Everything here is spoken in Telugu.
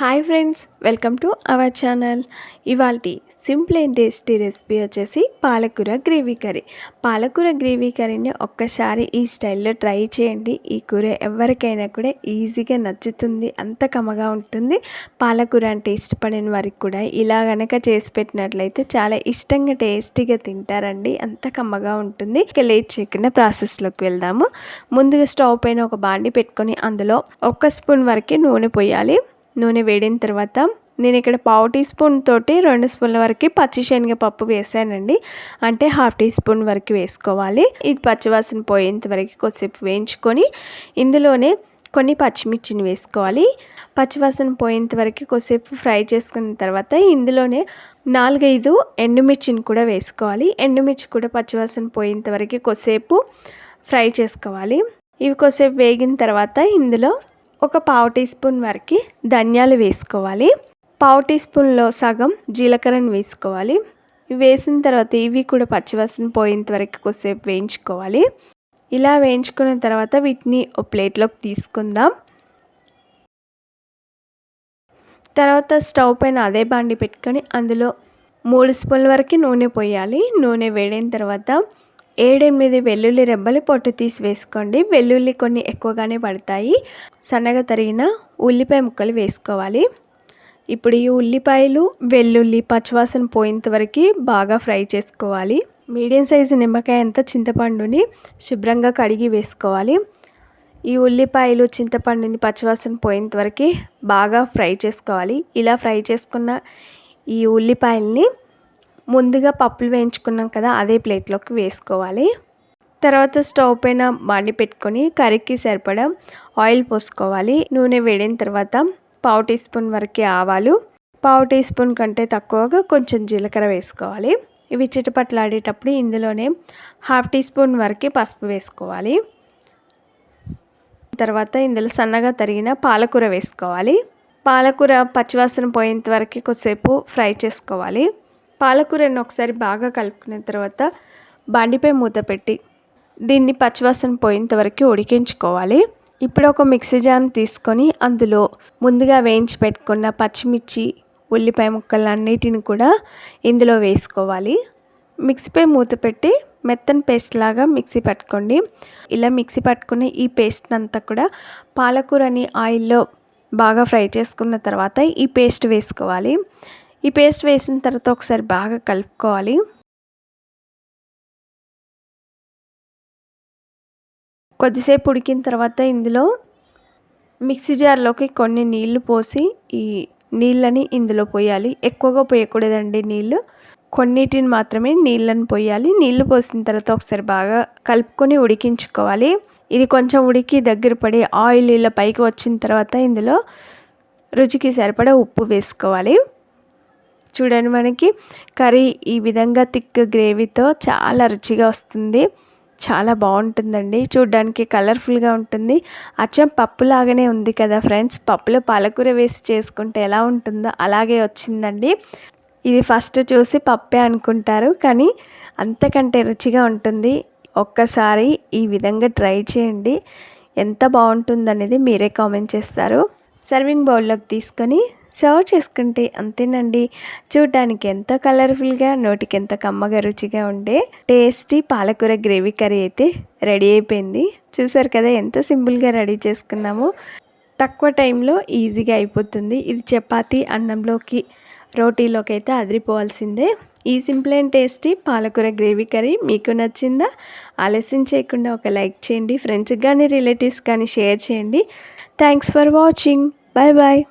Hi friends welcome to our channel. ఇవాళ సింపుల్ అండ్ టేస్టీ రెసిపీ వచ్చేసి పాలకూర గ్రేవీ కర్రీ. పాలకూర గ్రేవీ కర్రీని ఒక్కసారి ఈ స్టైల్లో ట్రై చేయండి. ఈ కూర ఎవరికైనా కూడా ఈజీగా నచ్చుతుంది అంత కమ్మగా ఉంటుంది. పాలకూర అంటే ఇష్టపడిన వారికి కూడా ఇలా గనక చేసి పెట్టినట్లయితే చాలా ఇష్టంగా టేస్టీగా తింటారండి. అంత కమ్మగా ఉంటుంది. ఇక లేట్ చేయకుండా ప్రాసెస్లోకి వెళ్దాము. ముందుగా స్టవ్ పైన ఒక బాండి పెట్టుకొని అందులో ఒక్క స్పూన్ వరకు నూనె పోయాలి. నూనె వేడిన తర్వాత నేను ఇక్కడ పావు టీ స్పూన్ తోటి రెండు స్పూన్ల వరకు పచ్చి శనగపప్పు వేసానండి. అంటే హాఫ్ టీ స్పూన్ వరకు వేసుకోవాలి. ఇది పచ్చివాసన పోయేంత వరకు కొద్దిసేపు వేయించుకొని ఇందులోనే కొన్ని పచ్చిమిర్చిని వేసుకోవాలి. పచ్చివాసన పోయేంత వరకు కొద్దిసేపు ఫ్రై చేసుకున్న తర్వాత ఇందులోనే నాలుగైదు ఎండుమిర్చిని కూడా వేసుకోవాలి. ఎండుమిర్చి కూడా పచ్చివాసన పోయేంత వరకు కొద్దిసేపు ఫ్రై చేసుకోవాలి. ఇవి కొద్దిసేపు వేగిన తర్వాత ఇందులో ఒక పావు టీ స్పూన్ వరకు ధనియాలు వేసుకోవాలి. పావు టీ స్పూన్లో సగం జీలకర్రను వేసుకోవాలి. వేసిన తర్వాత ఇవి కూడా పచ్చివాసన పోయేంత వరకు కొద్దిసేపు వేయించుకోవాలి. ఇలా వేయించుకున్న తర్వాత వీటిని ఒక ప్లేట్లోకి తీసుకుందాం. తర్వాత స్టవ్ పైన అదే బాండి పెట్టుకొని అందులో మూడు స్పూన్ల వరకు నూనె పోయాలి. నూనె వేడిన తర్వాత ఏడెనిమిది వెల్లుల్లి రెబ్బలు పొట్టు తీసి వేసుకోండి. వెల్లుల్లి కొన్ని ఎక్కువగానే పడతాయి. సన్నగా తరిగిన ఉల్లిపాయ ముక్కలు వేసుకోవాలి. ఇప్పుడు ఈ ఉల్లిపాయలు వెల్లుల్లి పచ్చివాసన పోయేంత వరకు బాగా ఫ్రై చేసుకోవాలి. మీడియం సైజు నిమ్మకాయ అంతా చింతపండుని శుభ్రంగా కడిగి వేసుకోవాలి. ఈ ఉల్లిపాయలు చింతపండుని పచ్చివాసన పోయేంత వరకు బాగా ఫ్రై చేసుకోవాలి. ఇలా ఫ్రై చేసుకున్న ఈ ఉల్లిపాయల్ని ముందుగా పప్పులు వేయించుకున్నాం కదా అదే ప్లేట్లోకి వేసుకోవాలి. తర్వాత స్టవ్ పైన బాండి పెట్టుకొని కర్రీకి సరిపడా ఆయిల్ పోసుకోవాలి. నూనె వేడిన తర్వాత పావు టీ స్పూన్ వరకే ఆవాలు పావు టీ స్పూన్ కంటే తక్కువగా కొంచెం జీలకర్ర వేసుకోవాలి. ఇవి చిటపట్లాడేటప్పుడు ఇందులోనే హాఫ్ టీ స్పూన్ వరకే పసుపు వేసుకోవాలి. తర్వాత ఇందులో సన్నగా తరిగిన పాలకూర వేసుకోవాలి. పాలకూర పచ్చివాసన పోయేంత వరకు కొద్దిసేపు ఫ్రై చేసుకోవాలి. పాలకూరను ఒకసారి బాగా కలుపుకున్న తర్వాత బండిపై మూత పెట్టి దీన్ని పచ్చివాసన పోయేంత వరకు ఉడికించుకోవాలి. ఇప్పుడు ఒక మిక్సీ జాన్ తీసుకొని అందులో ముందుగా వేయించి పెట్టుకున్న పచ్చిమిర్చి ఉల్లిపాయ ముక్కలన్నిటిని కూడా ఇందులో వేసుకోవాలి. మిక్సీపై మూత పెట్టి మెత్తని పేస్ట్ లాగా మిక్సీ పట్టుకోండి. ఇలా మిక్సీ పట్టుకుని ఈ పేస్ట్ అంతా కూడా పాలకూరని ఆయిల్లో బాగా ఫ్రై చేసుకున్న తర్వాత ఈ పేస్ట్ వేసుకోవాలి. ఈ పేస్ట్ వేసిన తర్వాత ఒకసారి బాగా కలుపుకోవాలి. కొద్దిసేపు ఉడికిన తర్వాత ఇందులో మిక్సీ జార్లోకి కొన్ని నీళ్ళు పోసి ఈ నీళ్ళని ఇందులో పోయాలి. ఎక్కువగా పోయకూడదండి నీళ్ళు. కొన్నిటిని మాత్రమే నీళ్ళని పోయాలి. నీళ్ళు పోసిన తర్వాత ఒకసారి బాగా కలుపుకొని ఉడికించుకోవాలి. ఇది కొంచెం ఉడికి దగ్గర పడి ఆయిల్ ఇలా పైకి వచ్చిన తర్వాత ఇందులో రుచికి సరిపడా ఉప్పు వేసుకోవాలి. చూడండి మనకి. కర్రీ ఈ విధంగా థిక్ గ్రేవీతో చాలా రుచిగా వస్తుంది. చాలా బాగుంటుందండి. చూడ్డానికి కలర్ఫుల్గా ఉంటుంది. అచ్చం పప్పు లాగానే ఉంది కదా ఫ్రెండ్స్. పప్పులో పాలకూర వేసి చేసుకుంటే ఎలా ఉంటుందో అలాగే వచ్చిందండి. ఇది ఫస్ట్ చూసి పప్పే అనుకుంటారు కానీ అంతకంటే రుచిగా ఉంటుంది. ఒక్కసారి ఈ విధంగా ట్రై చేయండి. ఎంత బాగుంటుందనేది మీరే కామెంట్ చేస్తారు. సర్వింగ్ బౌల్లోకి తీసుకొని సర్వ్ చేసుకుంటే అంతేనండి. చూడటానికి ఎంతో కలర్ఫుల్గా నోటికి ఎంత కమ్మగా రుచిగా ఉండే టేస్టీ పాలకూర గ్రేవీ కర్రీ అయితే రెడీ అయిపోయింది. చూసారు కదా ఎంత సింపుల్గా రెడీ చేసుకున్నాము. తక్కువ టైంలో ఈజీగా అయిపోతుంది. ఇది చపాతి అన్నంలోకి రోటీలోకి అయితే అదిరిపోవాల్సిందే. ఈ సింపుల్ అండ్ టేస్టీ పాలకూర గ్రేవీ కర్రీ మీకు నచ్చిందా? ఆలస్యం చేయకుండా ఒక లైక్ చేయండి. ఫ్రెండ్స్కి కానీ రిలేటివ్స్ కానీ షేర్ చేయండి. Thanks for watching. Bye bye